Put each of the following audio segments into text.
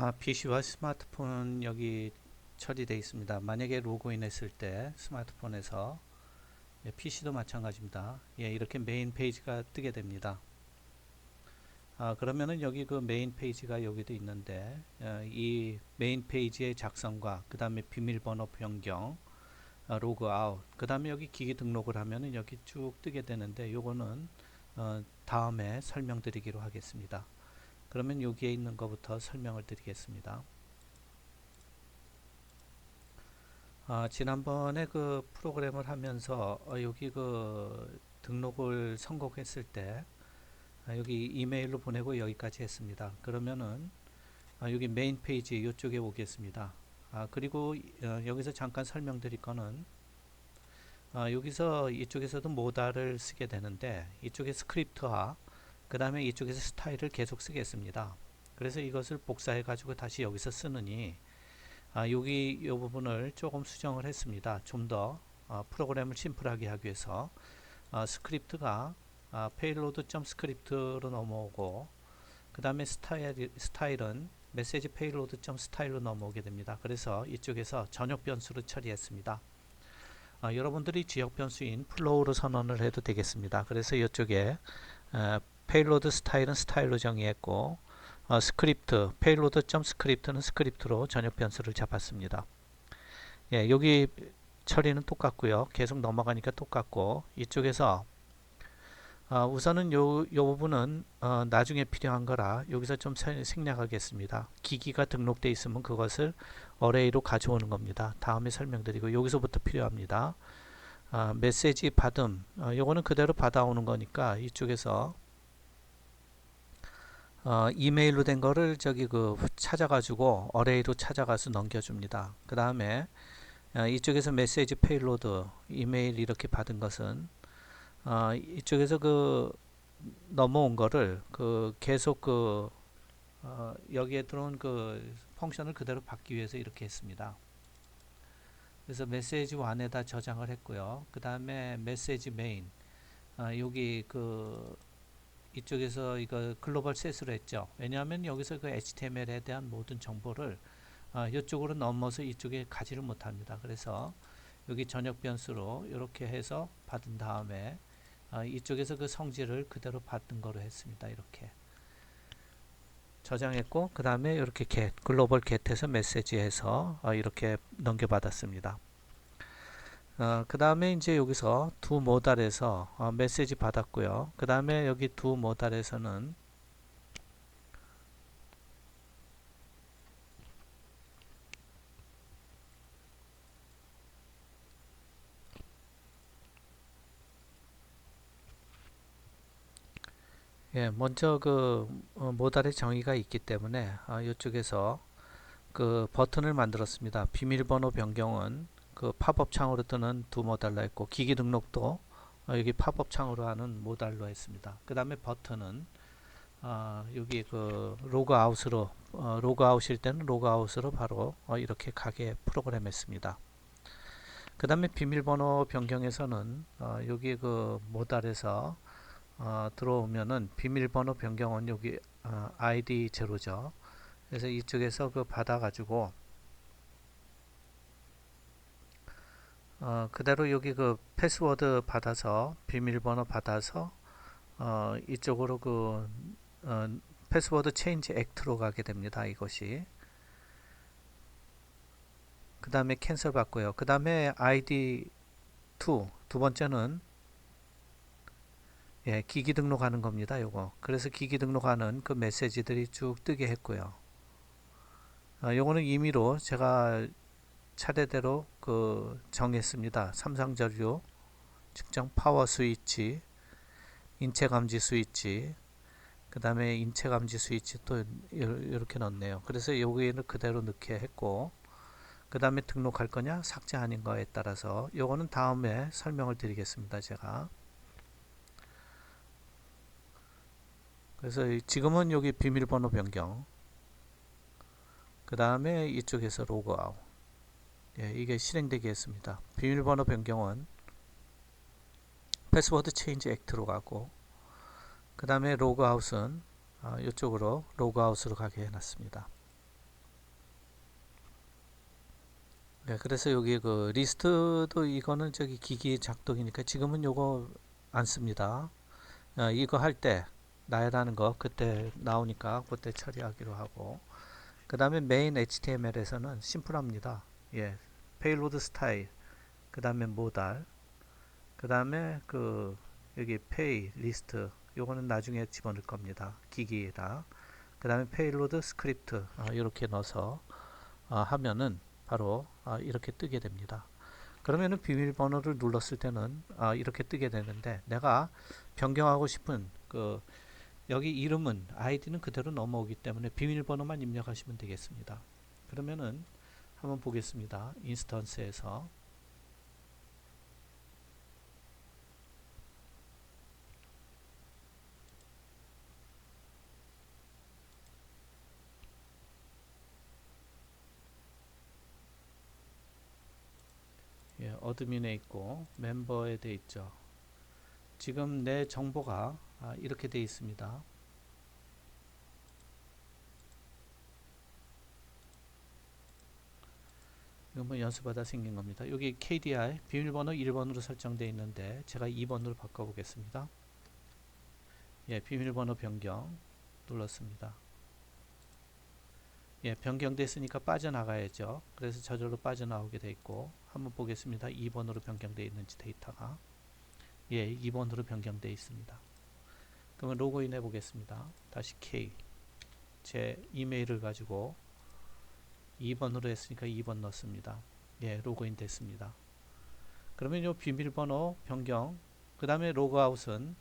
아, PC와 스마트폰 여기 처리되어 있습니다. 만약에 로그인 했을 때 스마트폰에서 예, PC도 마찬가지입니다. 예, 이렇게 메인 페이지가 뜨게 됩니다. 아, 그러면은 여기 그 메인 페이지가 여기도 있는데 어, 이 메인 페이지의 작성과 그 다음에 비밀번호 변경 어, 로그 아웃 그 다음에 여기 기기 등록을 하면은 여기 쭉 뜨게 되는데 요거는 어, 다음에 설명드리기로 하겠습니다. 그러면 여기에 있는 것부터 설명을 드리겠습니다. 아, 지난번에 그 프로그램을 하면서 어, 여기 그 등록을 성공했을 때 아, 여기 이메일로 보내고 여기까지 했습니다. 그러면은 아, 여기 메인 페이지 이쪽에 오겠습니다. 아, 그리고 어, 여기서 잠깐 설명드릴 거는 아, 여기서 이쪽에서도 모다를 쓰게 되는데 이쪽에 스크립트와 그 다음에 이쪽에서 스타일을 계속 쓰겠습니다. 그래서 이것을 복사해 가지고 다시 여기서 쓰느니 아, 여기 이 부분을 조금 수정을 했습니다. 좀더 어, 프로그램을 심플하게 하기 위해서 어, 스크립트가 아, payload.script로 넘어오고 그 다음에 스타일, 스타일은 메시지 payload.style로 넘어오게 됩니다. 그래서 이쪽에서 전역 변수로 처리했습니다. 아, 여러분들이 지역 변수인 플로우로 선언을 해도 되겠습니다. 그래서 이쪽에 어, payload 스타일은 스타일로 정의했고 어, 스크립트 payload.script는 스크립트로 전역 변수를 잡았습니다. 예, 여기 처리는 똑같고요. 계속 넘어가니까 똑같고 이쪽에서 어, 우선은 요, 요 부분은 어, 나중에 필요한 거라 여기서 좀 세- 생략하겠습니다. 기기가 등록돼 있으면 그것을 어레이로 가져오는 겁니다. 다음에 설명드리고 여기서부터 필요합니다. 아, 메시지 받음 어, 요거는 그대로 받아오는 거니까 이쪽에서 어, 이메일로 된 거를 저기 그 찾아가지고 어레이로 찾아가서 넘겨줍니다. 그 다음에 어, 이쪽에서 메시지 페일로드 이메일 이렇게 받은 것은 어, 이쪽에서 그 넘어온 거를 그 계속 그 어, 여기에 들어온 그 펑션을 그대로 받기 위해서 이렇게 했습니다. 그래서 메시지 1에다 저장을 했고요. 그 다음에 메시지 메인 어, 여기 그 이쪽에서 이거 글로벌 셋으로 했죠. 왜냐하면 여기서 그 HTML에 대한 모든 정보를 어, 이쪽으로 넘어서 이쪽에 가지를 못합니다. 그래서 여기 전역 변수로 이렇게 해서 받은 다음에 어, 이쪽에서 그 성질을 그대로 받는 거로 했습니다. 이렇게 저장했고 그 다음에 이렇게 get 글로벌 get에서 메시지해서 어, 이렇게 넘겨받았습니다. 어, 그 다음에 이제 여기서 두 모달에서 어, 메시지 받았고요. 그 다음에 여기 두 모달에서는 예, 먼저 그 어, 모달의 정의가 있기 때문에 어, 이쪽에서 그 버튼을 만들었습니다. 비밀번호 변경은 그 팝업 창으로 뜨는 두 모달로 했고 기기 등록도 어, 여기 팝업 창으로 하는 모달로 했습니다. 그 다음에 버튼은 어, 여기 그 로그아웃으로 어, 로그아웃일 때는 로그아웃으로 바로 어, 이렇게 가게 프로그램했습니다. 그 다음에 비밀번호 변경에서는 어, 여기 그 모달에서 어, 들어오면은 비밀번호 변경은 여기 어, ID 제로죠. 그래서 이쪽에서 그 받아가지고 어, 그대로 여기 그 패스워드 받아서 비밀번호 받아서 어, 이쪽으로 그 어, 패스워드 체인지 액트로 가게 됩니다. 이것이 그 다음에 캔슬 받고요. 그 다음에 ID 2, 두 번째는 예, 기기 등록하는 겁니다. 요거. 그래서 기기 등록하는 그 메시지들이 쭉 뜨게 했고요. 어, 요거는 임의로 제가 차례대로 그 정했습니다. 삼성전류 측정 파워 스위치, 인체 감지 스위치, 그 다음에 인체 감지 스위치 또 이렇게 넣네요. 그래서 여기를 그대로 넣게 했고, 그 다음에 등록할 거냐, 삭제하는 거에 따라서 요거는 다음에 설명을 드리겠습니다. 제가. 그래서 지금은 여기 비밀번호 변경, 그 다음에 이쪽에서 로그아웃. 예, 이게 실행되게 했습니다. 비밀번호 변경은 패스워드 체인지 액트로 가고 그 다음에 로그아웃은 어, 이쪽으로 로그아웃으로 가게 해놨습니다. 네, 그래서 여기 그 리스트도 이거는 저기 기기 작동이니까 지금은 요거 안 씁니다. 어, 이거 할 때 나열하는 거 그때 나오니까 그때 처리하기로 하고 그 다음에 메인 HTML에서는 심플합니다. 예, 페일로드 스타일 그 다음에 모달 그 다음에 그 여기 페이 리스트 요거는 나중에 집어넣을 겁니다. 기기에다 그 다음에 페일로드 스크립트 아, 이렇게 넣어서 아, 하면은 바로 아, 이렇게 뜨게 됩니다. 그러면은 비밀번호를 눌렀을 때는 아, 이렇게 뜨게 되는데 내가 변경하고 싶은 그 여기 이름은 아이디는 그대로 넘어오기 때문에 비밀번호만 입력하시면 되겠습니다. 그러면은 한번 보겠습니다. 인스턴스에서 예, 어드민에 있고 멤버에 돼 있죠. 지금 내 정보가 아, 이렇게 돼 있습니다. 이건 뭐 연습하다 생긴 겁니다. 여기 KDI 비밀번호 1번으로 설정되어 있는데 제가 2번으로 바꿔보겠습니다. 예, 비밀번호 변경 눌렀습니다. 예, 변경됐으니까 빠져나가야죠. 그래서 저절로 빠져나오게 돼 있고 한번 보겠습니다. 2번으로 변경되어 있는지 데이터가 예, 2번으로 변경되어 있습니다. 그러면 로그인 해 보겠습니다. 다시 K 제 이메일을 가지고 2번으로 했으니까 2번 넣습니다. 예, 로그인 됐습니다. 그러면 요 비밀번호 변경 그 다음에 로그아웃은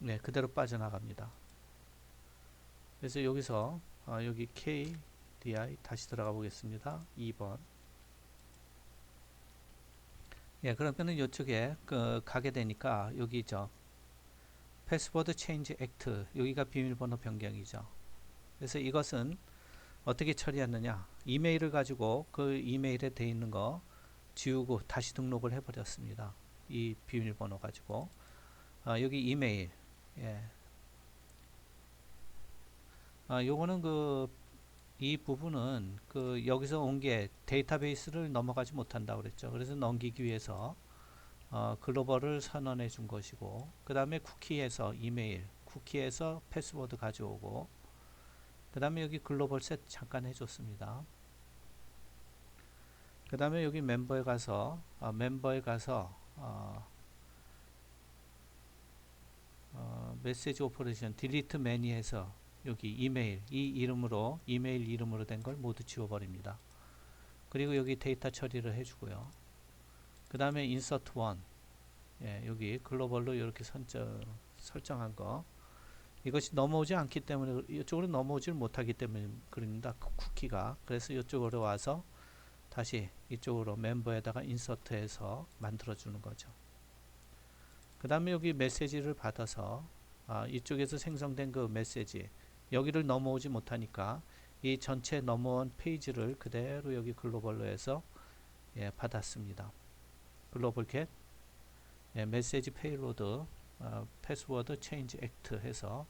네, 그대로 빠져나갑니다. 그래서 여기서 어, 여기 KDI 다시 들어가 보겠습니다. 2번 예, 그러면은 이쪽에 그 가게 되니까 여기죠. 패스워드 체인지 액트 여기가 비밀번호 변경이죠. 그래서 이것은 어떻게 처리했느냐? 이메일을 가지고 그 이메일에 돼 있는 거 지우고 다시 등록을 해 버렸습니다. 이 비밀번호 가지고 아, 여기 이메일 예. 아, 요거는 그 이 부분은 그 여기서 온 게 데이터베이스를 넘어가지 못한다 그랬죠. 그래서 넘기기 위해서 어, 글로벌을 선언해 준 것이고 그 다음에 쿠키에서 이메일 쿠키에서 패스워드 가져오고 그 다음에 여기 글로벌 셋 잠깐 해줬습니다. 그 다음에 여기 멤버에 가서 어, 멤버에 가서 어, 어, 메시지 오퍼레이션 딜리트 매니에서 여기 이메일 이 이름으로 이메일 이름으로 된 걸 모두 지워버립니다. 그리고 여기 데이터 처리를 해주고요. 그 다음에 인서트 원 예, 여기 글로벌로 이렇게 선정, 설정한 거 이것이 넘어오지 않기 때문에 이쪽으로 넘어오질 못하기 때문에 그립니다. 쿠키가 그래서 이쪽으로 와서 다시 이쪽으로 멤버에다가 인서트해서 만들어 주는 거죠. 그 다음에 여기 메시지를 받아서 아, 이쪽에서 생성된 그 메시지 여기를 넘어오지 못하니까 이 전체 넘어온 페이지를 그대로 여기 글로벌로 해서 예, 받았습니다. 글로벌 겟 예, 메시지 페이로드 어, 패스워드 체인지 액트 해서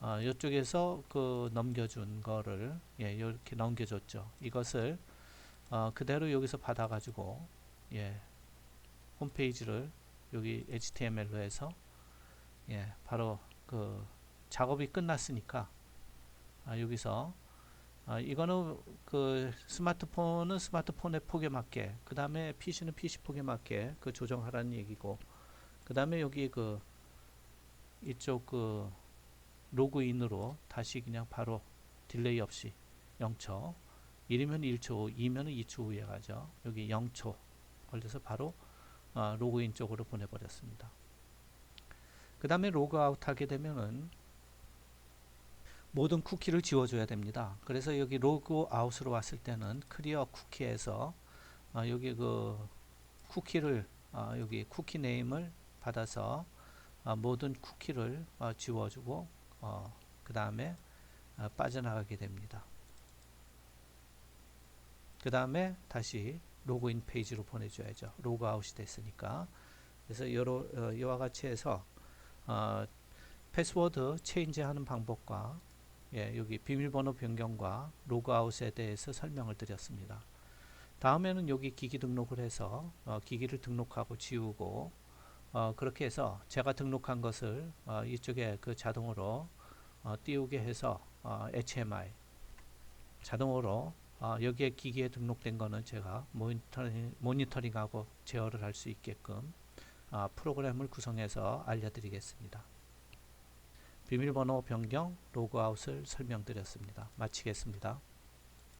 어, 이쪽에서 그 넘겨준 거를 예, 이렇게 넘겨줬죠. 이것을 어, 그대로 여기서 받아가지고 예, 홈페이지를 여기 HTML로 해서 예, 바로 그 작업이 끝났으니까 아, 여기서 아, 이거는 그 스마트폰은 스마트폰의 폭에 맞게 그 다음에 PC는 PC 폭에 맞게 그 조정하라는 얘기고 그 다음에 여기 그 이쪽 그 로그인으로 다시 그냥 바로 딜레이 없이 0초 1이면 1초 2면 2초 후에 가죠. 여기 0초 걸려서 바로 어, 로그인 쪽으로 보내버렸습니다. 그 다음에 로그아웃 하게 되면은 모든 쿠키를 지워줘야 됩니다. 그래서 여기 로그아웃으로 왔을 때는 클리어 쿠키에서 어, 여기 그 쿠키를 어, 여기 쿠키 네임을 받아서 어, 모든 쿠키를 어, 지워주고 어, 그 다음에 어, 빠져나가게 됩니다. 그 다음에 다시 로그인 페이지로 보내줘야죠. 로그아웃이 됐으니까. 그래서 여러, 어, 이와 같이 해서 어, 패스워드 체인지 하는 방법과 예, 여기 비밀번호 변경과 로그아웃에 대해서 설명을 드렸습니다. 다음에는 여기 기기 등록을 해서 어, 기기를 등록하고 지우고 어, 그렇게 해서 제가 등록한 것을 어, 이쪽에 그 자동으로 어, 띄우게 해서 어, HMI 자동으로 어, 여기에 기기에 등록된 거는 제가 모니터링, 모니터링하고 제어를 할 수 있게끔 아, 프로그램을 구성해서 알려드리겠습니다. 비밀번호 변경, 로그아웃을 설명드렸습니다. 마치겠습니다.